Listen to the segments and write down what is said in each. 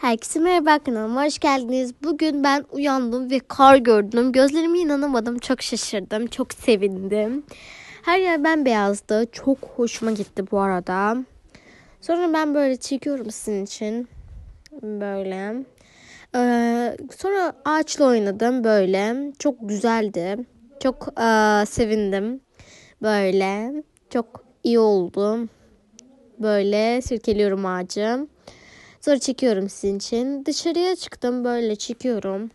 Herkese merhaba kanalıma hoş geldiniz. Bugün ben uyandım ve kar gördüm. Gözlerime inanamadım. Çok şaşırdım. Çok sevindim. Her yer bembeyazdı. Çok hoşuma gitti bu arada. Sonra ben böyle çekiyorum sizin için. Böyle. Ee, sonra ağaçla oynadım böyle. Çok güzeldi. Çok e, sevindim. Böyle. Çok iyi oldu. Böyle sirkeliyorum ağacı. Sonra çekiyorum sizin için. Dışarıya çıktım böyle çekiyorum.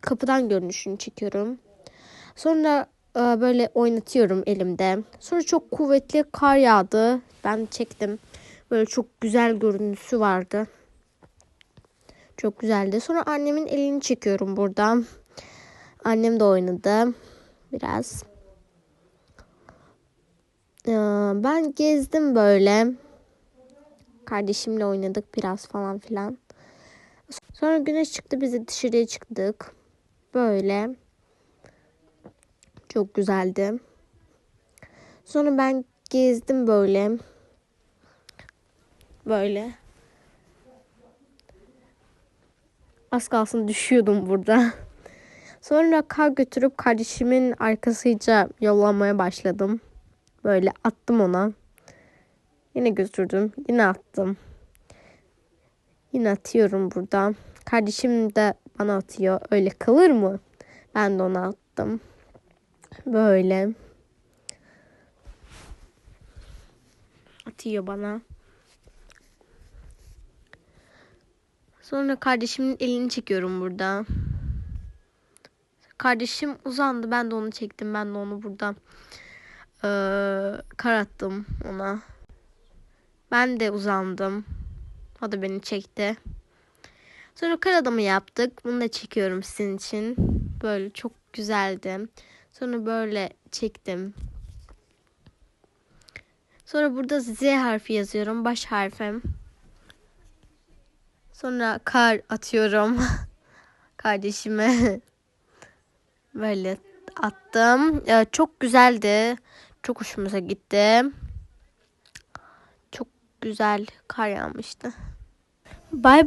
Kapıdan görünüşünü çekiyorum. Sonra e, böyle oynatıyorum elimde. Sonra çok kuvvetli kar yağdı. Ben çektim. Böyle çok güzel görüntüsü vardı. Çok güzeldi. Sonra annemin elini çekiyorum buradan. Annem de oynadı. Biraz. Ee, Ben gezdim böyle. Kardeşimle oynadık biraz falan filan. Sonra güneş çıktı biz de dışarıya çıktık. Böyle. Çok güzeldi. Sonra ben gezdim böyle. Böyle. Az kalsın düşüyordum burada. Sonra kar götürüp kardeşimin arkasıyla yollamaya başladım. Böyle attım ona. Yine götürdüm. Yine attım. Yine atıyorum burada. Kardeşim de bana atıyor. Öyle kalır mı? Ben de ona attım. Böyle. Atıyor bana. Sonra kardeşimin elini çekiyorum burada. Kardeşim uzandı. Ben de onu çektim. Ben de onu burada eee kar attım ona. Ben de uzandım. O da beni çekti. Sonra kar adamı yaptık. Bunu da çekiyorum sizin için. Böyle çok güzeldi. Sonra böyle çektim. Sonra burada Z harfi yazıyorum. Baş harfim. Sonra kar atıyorum. Kardeşime. Böyle attım. Çok güzeldi. Çok hoşumuza gitti. Güzel kar yağmıştı. Bay bay.